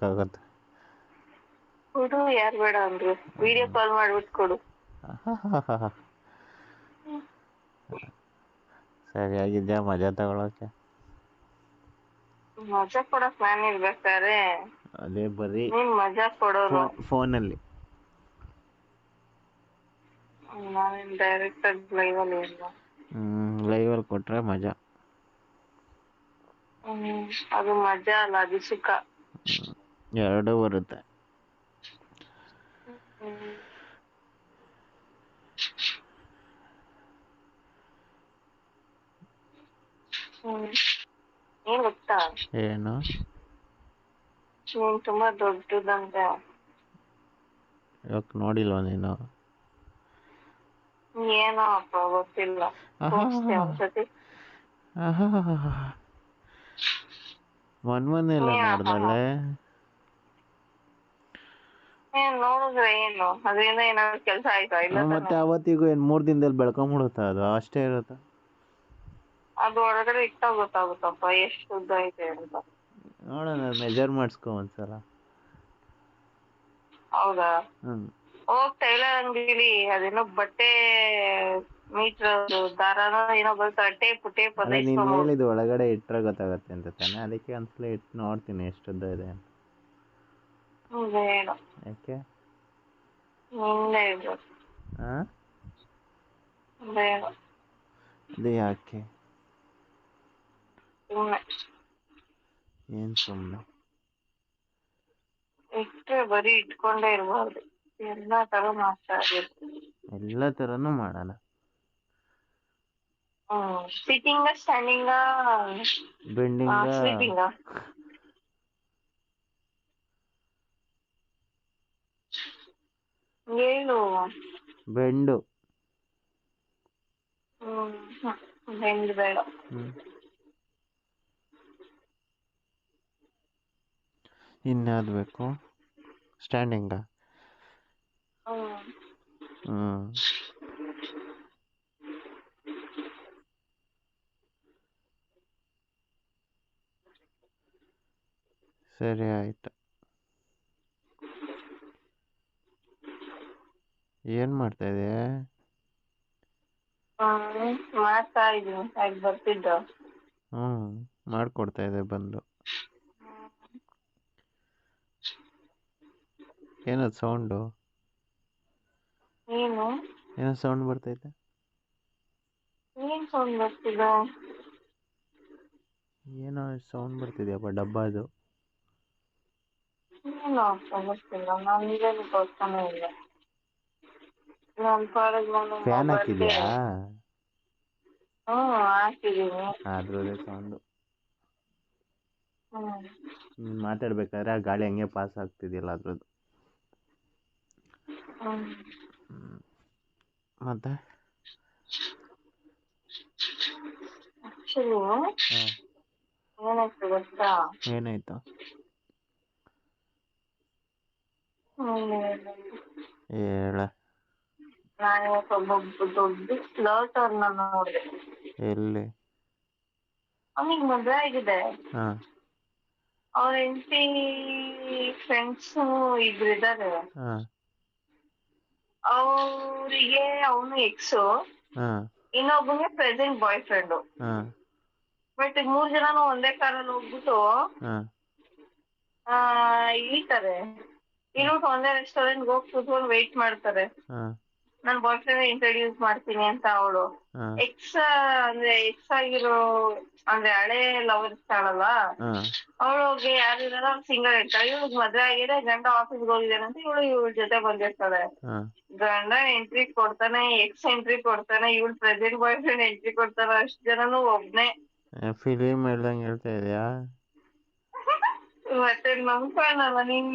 ಕೊಡಕ್ಕಾಗತ್ತೆ ಕೊಡು ಯಾರು ಬೇಡ ಅಂದ್ರು. ವಿಡಿಯೋ ಕಾಲ್ ಮಾಡ್ಬಿಟ್ಟು ಕೊಡು. ಸರಿಯಾಗಿದ್ಯಾ ಮಜಾ ತಗೊಳಕ್ಕೆ? ಮಜಾ ಕೊಡಕ್ ನಾನು ಇರ್ಬೇಕಾದ್ರೆ ಅದೇ ಬರೀ ನೀನ್ ಮಜಾ ಕೊಡೋರು. ಫೋನಲ್ಲಿ. ನಾನೇನ್ ಡೈರೆಕ್ಟ್ ಆಗಿ ಲೈವ್ ಅಲ್ಲಿ ಇಲ್ಲ ಹ್ಮ್ ಅಲ್ಲಿ ಕೊಟ್ರೆ ಮಜಾ. ಅದು ಮಜಾ ಅಲ್ಲ ಅದು ಸುಖ. ಎರಡೂ ಬರುತ್ತೆ. ಏನ್? ತುಂಬಾ ದೊಡ್ಡದಂತ. ಇವಾಗ ನೋಡಿಲ್ವ ನೀನು? ಏನೋ ಅಪ್ಪ ಗೊತ್ತಿಲ್ಲ. ತೋರ್ಸ್ತೀಯ ಒಂದ್ಸತಿ. ಮೊನ್ ಮೊನ್ನೆ ಎಲ್ಲ? ನೋಡ್ದಲ್ಲೇ ಏನ್ ನೋಡಿದ್ರೆ ಏನು? ಅದರಿಂದ ಏನಾದ್ರು ಕೆಲ್ಸ ಆಯ್ತಾ? ಇಲ್ಲ ಮತ್ತೆ ತಾನೇ? ಅವತ್ತಿಗೂ ಏನ್ ಮೂರ್ ದಿನದಲ್ಲಿ ಬೆಳ್ಕೊಂಬಿಡುತ್ತ ಅದು? ಅಷ್ಟೇ ಇರುತ್ತ? ಅದು ಒಳಗಡೆ ಇಟ್ಟಾಗ ಗೊತ್ತಾಗುತ್ತಪ್ಪ ಎಷ್ಟು ಉದ್ದ ಐತೆ ಅಂತ. ನೋಡೋಣ ಮೆಜರ್ ಮಾಡಿಸ್ಕೊ ಒಂದ್ಸಲ. ಹೌದಾ? ಹ್ಮ್. ಹೋಗ್ ಟೈಲರ್ ಅಂಗಡಿಲಿ ಅದೇನೋ ಬಟ್ಟೆ ಮೀಟರ್ ದಾರನ ಏನೋ ಬರ್ತಾರೆ ಟೇಪ್ ಟೇಪ್ ಅದೇ ನೀನ್ ಹೇಳಿದ ಒಳಗಡೆ ಇಟ್ರೆ ಗೊತ್ತಾಗುತ್ತೆ ಅಂತ ತಾನೆ ಅದಕ್ಕೆ ಒಂದ್ಸಲ ಇಟ್ಟು ನೋಡ್ತೀನಿ ಎಷ್ಟು ಉದ್ದ ಇದೆ ಅಂತ. ಬೇಡ ಯಾಕೆ ನಿಂದೆ ಇದು ಆ ಬೇಡ ಅದು ಯಾಕೆ ಸುಮ್ನೆ ಏನ್ ಸುಮ್ಮನೆ ಇಟ್ರೆ ಬರೀ ಇಟ್ಕೊಂಡೇ ಇರ್ಬಾರ್ದು ಎಲ್ಲಾ ತರ ಮಾತಾಡ್ಬೇಕು ಎಲ್ಲ ತರನು ಮಾಡಲ್ಲ ಸಿಟ್ಟಿಂಗ ಸ್ಟ್ಯಾಂಡಿಂಗ ಬೆಂಡಿಂಗ ಸ್ಲೀಪಿಂಗ ಹೇಳು ಬೆಂಡು. ಹ್ಮ್ ಬೆಂಡ್ ಇನ್ಯಾವ್ದು ಬೇಕು? ಸ್ಟ್ಯಾಂಡಿಂಗ ಹ್ಮ್. ಸರಿ ಆಯ್ತು. ಏನ್ ಮಾಡ್ತಾ ಇದೀಯ? ಹ್ಮ್ ಮಾಡ್ತಾ ಇದೀನಿ ಆಗ ಬರ್ತಿದ್ದ. ಹ್ಮ್ ಮಾಡ್ಕೊಡ್ತಾ ಇದೆ ಬಂದು. ಏನದು ಸೌಂಡು? ಏನು? ಏನೋ ಸೌಂಡ್ ಬರ್ತೈತೆ ಏನ್ ಸೌಂಡ್ ಏನೋ ಸೌಂಡ್ ಬರ್ತಿದ್ಯಪ್ಪ ಡಬ್ಬ ಅದು. ಏನು ಗೊತ್ತಿಲ್ಲ ನಾನು ಇರೋದು ತೋರ್ಸ್ತಾನೆ ಇಲ್ಲ ನಾನು ಫ್ಯಾನ್ ಹಾಕಿದ್ಯಾ? ಹ್ಮ್ ಹಾಕಿದೀನಿ. ಅದ್ರದ್ದೇ ಸೌಂಡು ಹ್ಮ್. ನೀನ್ ಮಾತಾಡ್ಬೇಕಾದ್ರೆ ಆ ಗಾಳಿ ಹಂಗೆ ಪಾಸ್ ಆಗ್ತಿದ್ಯಲ್ಲ ಅದ್ರದ್ದು. ಹ್ಮ್. ಮತ್ತೆ? ಆಕ್ಚುಲಿ ಹಾಂ. ಏನಾಯ್ತು ಗೊತ್ತಾ? ಏನಾಯ್ತು? ಹ್ಮ್ ಹೇಳ. ನಾನು ಇವತ್ತು ಒಬ್ಬ ದೊಡ್ಡ ಫ್ಲರ್ಟ್ ಅವ್ರನ್ನ ನೋಡಿದೆ. ಎಲ್ಲಿ? ಅವನಿಗೆ ಮದುವೆ ಆಗಿದೆ. ಹಾಂ. ಅವ್ರ ಹೆಂಡತಿ ಫ್ರೆಂಡ್ಸ್ ಇಬ್ರು ಇದ್ದಾರೆ ಅವ್ರಿಗೆ ಅವರಿಗೆ ಅವನು ಎಕ್ಸು ಹಾಂ. ಇನ್ನೊಬ್ಬನಿಗೆ ಪ್ರೆಸೆಂಟ್ ಬಾಯ್ ಫ್ರೆಂಡ್ ಹಾಂ. ಬಟ್ ಮೂರ್ ಜನನು ಒಂದೇ ಕಾರಲ್ಲಿ ಹೋಗ್ಬಿಟ್ಟು ಹಾಂ. ಆ ಇಳಿತಾರೆ. ಇಳ್ಬಿಟ್ಟು ಒಂದೇ ರೆಸ್ಟೋರೆಂಟ್ ಹೋಗಿ ಕೂತ್ಕೊಂಡು ವೇಟ್ ಮಾಡ್ತಾರೆ. ಹಾಂ. ನನ್ ಬಾಯ್ ಫ್ರೆಂಡ್ ಇಂಟ್ರೊಡ್ಯೂಸ್ ಮಾಡ್ತೀನಿ ಅಂತ ಅವಳು. ಎಕ್ಸ್ ಅಂದ್ರೆ ಎಕ್ಸ್ ಆಗಿರೋ ಅಂದ್ರೆ ಹಳೆ ಲವರ್ ಇರ್ತಾಳಲ್ಲ ಅವ್ಳು ಹೋಗಿ ಯಾರು ಇರಲ್ಲ ಸಿಂಗಲ್ ಇರ್ತಾಳೆ ಇವ್ಳಿಗೆ ಮದ್ವೆ ಆಗಿದೆ ಗಂಡ ಆಫೀಸ್ಗೆ ಹೋಗಿದ್ದಾನೆ ಅಂತ ಇವಳು ಇವಳ ಜೊತೆ ಬಂದಿರ್ತಾಳೆ. ಗಂಡ ಎಂಟ್ರಿ ಕೊಡ್ತಾನೆ ಎಕ್ಸ್ ಎಂಟ್ರಿ ಕೊಡ್ತಾನೆ ಇವಳು ಪ್ರೆಸೆಂಟ್ ಬಾಯ್ ಫ್ರೆಂಡ್ ಎಂಟ್ರಿ ಕೊಡ್ತಾನೆ ಅಷ್ಟ್ ಜನನು ಒಬ್ನೇ. ಫಿಲಿಮ್ ಹೇಳ್ದಂಗ್ ಹೇಳ್ತಾ ಇದೆಯಾ? ಮತ್ತೆ ನಂಬ್ಕೊಳ್ಳಲ್ಲ ನೀನ್